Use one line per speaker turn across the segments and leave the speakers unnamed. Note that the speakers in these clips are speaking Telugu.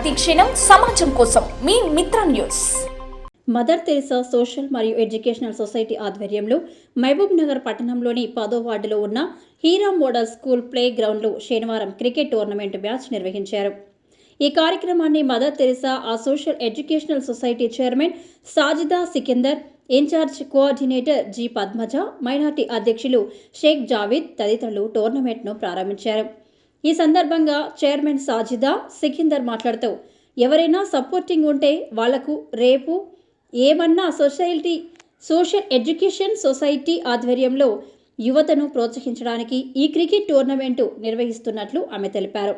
ప్రతిక్షణం సమాజం కోసం మీ Mitra news.
Mother Teresa social మరియు ఎడ్యుకేషనల్ సొసైటీ ఆధ్వర్యంలో మహబూబ్ నగర్ పట్టణంలోని పదో వార్డులో ఉన్న హీరా మోడల్ స్కూల్ ప్లే గ్రౌండ్లో శనివారం క్రికెట్ టోర్నమెంట్ మ్యాచ్ నిర్వహించారు. ఈ కార్యక్రమాన్ని మదర్ తెరిసా ఆ social educational society chairman Sajida Sikandar incharge coordinator G Padmaja minority అధ్యక్షులు షేక్ జావీద్ తదితరులు టోర్నమెంట్ను ప్రారంభించారు. ఈ సందర్భంగా చైర్మన్ సాజిదా సికిందర్ మాట్లాడుతూ ఎవరైనా సపోర్టింగ్ ఉంటే వాళ్ళకు రేపు ఏమన్నా సొసైటీ సోషల్ ఎడ్యుకేషన్ సొసైటీ ఆధ్వర్యంలో యువతను ప్రోత్సహించడానికి ఈ క్రికెట్ టోర్నమెంటు నిర్వహిస్తున్నట్లు ఆమె తెలిపారు.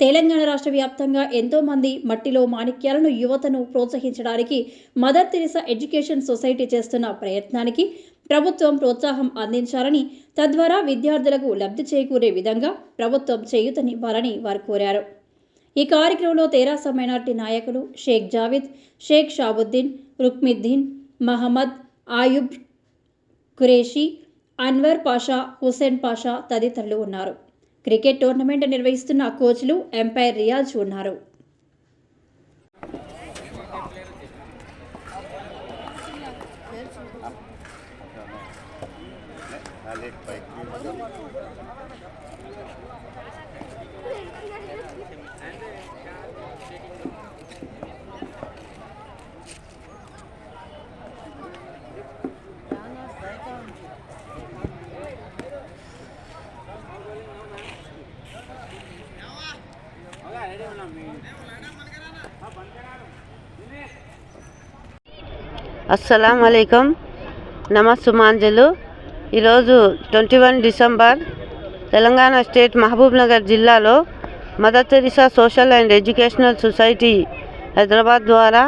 తెలంగాణ రాష్ట్ర వ్యాప్తంగా ఎంతోమంది మట్టిలో మాణిక్యాలను యువతను ప్రోత్సహించడానికి మదర్ తెరిసా ఎడ్యుకేషన్ సొసైటీ చేస్తున్న ప్రయత్నానికి ప్రభుత్వం ప్రోత్సాహం అందించాలని తద్వారా విద్యార్థులకు లబ్ధి చేకూరే విధంగా ప్రభుత్వం చేయూతనివ్వాలని వారు కోరారు. ఈ కార్యక్రమంలో తెరాస మైనార్టీ నాయకులు షేక్ జావేద్ షేక్ షాబుద్దీన్ రుక్మిద్దీన్ మహమ్మద్ ఆయుబ్ ఖురేషి అన్వర్ పాషా హుసేన్ పాషా తదితరులు ఉన్నారు. క్రికెట్ టోర్నమెంట్ నిర్వహిస్తున్న కోచ్లు ఎంపైర్ రియాజ్ ఉన్నారు.
అస్సలం అయికం నమస్సుమాంజలు ఈరోజు twenty one December Telangana state Mahabubnagar జిల్లాలో mother Teresa social and educational society Hyderabad ద్వారా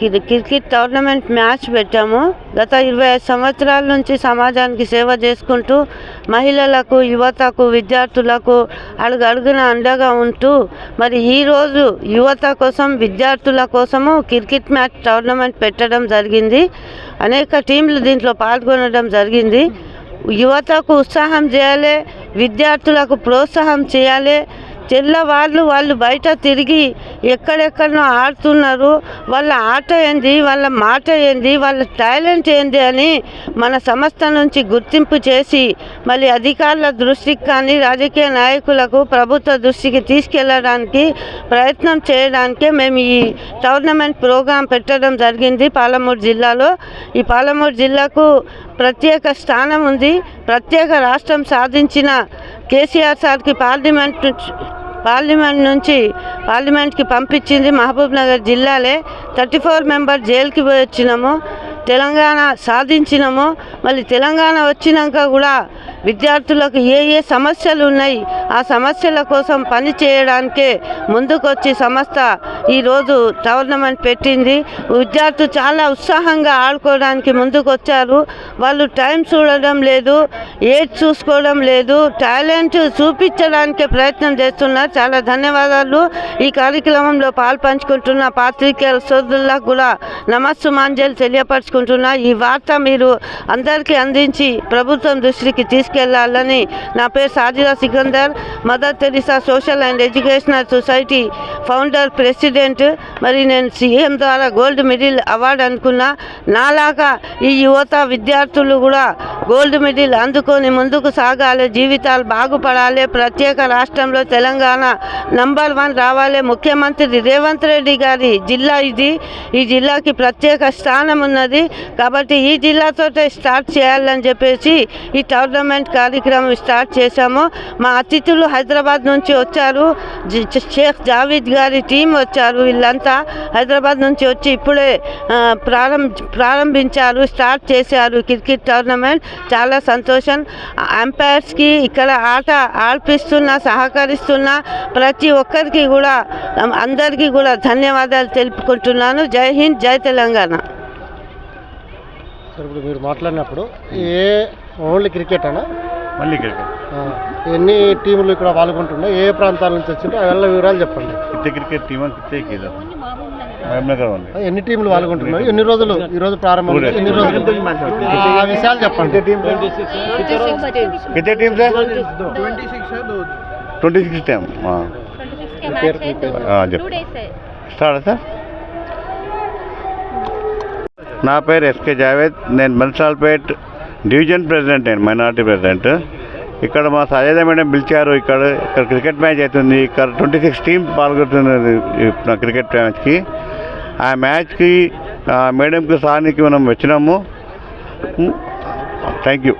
క్రికెట్ టోర్నమెంట్ మ్యాచ్ పెట్టాము. గత ఇరవై ఐదు సంవత్సరాల నుంచి సమాజానికి సేవ చేసుకుంటూ మహిళలకు యువతకు విద్యార్థులకు అడుగు అడుగున అండగా ఉంటూ మరి ఈరోజు యువత కోసం విద్యార్థుల కోసము క్రికెట్ మ్యాచ్ టోర్నమెంట్ పెట్టడం జరిగింది. అనేక టీంలు దీంట్లో పాల్గొనడం జరిగింది. యువతకు ఉత్సాహం చేయాలి విద్యార్థులకు ప్రోత్సాహం చేయాలి. తెల్లవాళ్ళు వాళ్ళు బయట తిరిగి ఎక్కడెక్కడనో ఆడుతున్నారు. వాళ్ళ ఆట ఏంది? వాళ్ళ మాట ఏంది? వాళ్ళ టాలెంట్ ఏంది అని మన సంస్థ నుంచి గుర్తింపు చేసి మళ్ళీ అధికారుల దృష్టికి కానీ రాజకీయ నాయకులకు ప్రభుత్వ దృష్టికి తీసుకెళ్ళడానికి ప్రయత్నం చేయడానికే మేము ఈ టోర్నమెంట్ ప్రోగ్రాం పెట్టడం జరిగింది పాలమూరు జిల్లాలో. ఈ పాలమూరు జిల్లాకు ప్రత్యేక స్థానం ఉంది. ప్రత్యేక రాష్ట్రం సాధించిన కేసీఆర్ సార్కి పార్లమెంట్ పార్లమెంట్ నుంచి పార్లమెంట్కి పంపించింది మహబూబ్ నగర్ జిల్లాలే. థర్టీ ఫోర్ మెంబర్ జైలుకి పోయి వచ్చినాము. తెలంగాణ సాధించినాము మళ్ళీ తెలంగాణ వచ్చినాక కూడా విద్యార్థులకు ఏ ఏ సమస్యలు ఉన్నాయి ఆ సమస్యల కోసం పని చేయడానికే ముందుకొచ్చి సంస్థ ఈరోజు టోర్నమెంట్ పెట్టింది. విద్యార్థులు చాలా ఉత్సాహంగా ఆడుకోవడానికి ముందుకు వచ్చారు వాళ్ళు టైం చూడడం లేదు ఏజ్ చూసుకోవడం లేదు టాలెంట్ చూపించడానికే ప్రయత్నం చేస్తున్నారు. చాలా ధన్యవాదాలు. ఈ కార్యక్రమంలో పాల్పంచుకుంటున్న పాత్రికేయుల సోదరులకు కూడా నమస్సు మాంజలు తెలియపరచుకుంటున్నా ఈ వార్త మీరు అందరికీ అందించి ప్రభుత్వం దృష్టికి తీసుకెళ్ళాలని నా పేరు Sajida Sikandar mother Teresa social and educational society founder president మరి నేను సీఎం ద్వారా గోల్డ్ మెడల్ అవార్డు అనుకున్నా నాలాగా ఈ యువత విద్యార్థులు కూడా గోల్డ్ మెడల్ అందుకొని ముందుకు సాగాలి జీవితాలు బాగుపడాలి. ప్రత్యేక రాష్ట్రంలో తెలంగాణ నంబర్ వన్ రావాలి. ముఖ్యమంత్రి రేవంత్ రెడ్డి గారి జిల్లా ఇది. ఈ జిల్లాకి ప్రత్యేక స్థానం ఉన్నది. కాబట్టి ఈ జిల్లాతో స్టార్ట్ చేయాలని చెప్పేసి ఈ టోర్నమెంట్ కార్యక్రమం స్టార్ట్ చేశాము. మా అతిథులు హైదరాబాద్ నుంచి వచ్చారు. షేక్ జావీద్ గారి టీం వచ్చారు. వీళ్ళంతా హైదరాబాద్ నుంచి వచ్చి ఇప్పుడే ఆ, ప్రారంభ ప్రారంభించారు స్టార్ట్ చేశారు క్రికెట్ టోర్నమెంట్. చాలా సంతోషం. అంపైర్స్కి ఇక్కడ ఆట ఆడిపిస్తున్న సహకరిస్తున్న ప్రతి ఒక్కరికి కూడా అందరికీ కూడా ధన్యవాదాలు తెలుపుకుంటున్నాను. జై హింద్ జై తెలంగాణ.
సార్ ఇప్పుడు మీరు మాట్లాడినప్పుడు ఏ ఓన్లీ క్రికెట్ అనా
మళ్ళీ
క్రికెట్ ఎన్ని టీములు ఇక్కడ పాల్గొంటున్నాయి ఏ ప్రాంతాల నుంచి వచ్చింటే అవన్నీ వివరాలు చెప్పండి.
కిత్తే క్రికెట్ టీమ్? కిత్తే కీలో
మహమ్నగర్ ఎన్ని టీములు పాల్గొంటున్నాయి? ఎన్ని రోజులు ఈ రోజు ప్రారంభం? ఎన్ని రోజులు? ఆ విషయాలు చెప్పండి.
Twenty six time
start sir నా పేరు ఎస్కే జావేద్. నేను మన్సాల్పేట్ డివిజన్ ప్రెసిడెంట్ నేను మైనార్టీ ప్రెసిడెంట్. ఇక్కడ మా సజేద మేడం పిలిచారు ఇక్కడ ఇక్కడ క్రికెట్ మ్యాచ్ అవుతుంది ఇక్కడ ట్వంటీ సిక్స్ టీమ్ పాల్గొంటున్నది నా క్రికెట్ మ్యాచ్కి. ఆ మ్యాచ్కి మేడంకి సార్నికి మనం వచ్చినాము. Thank you.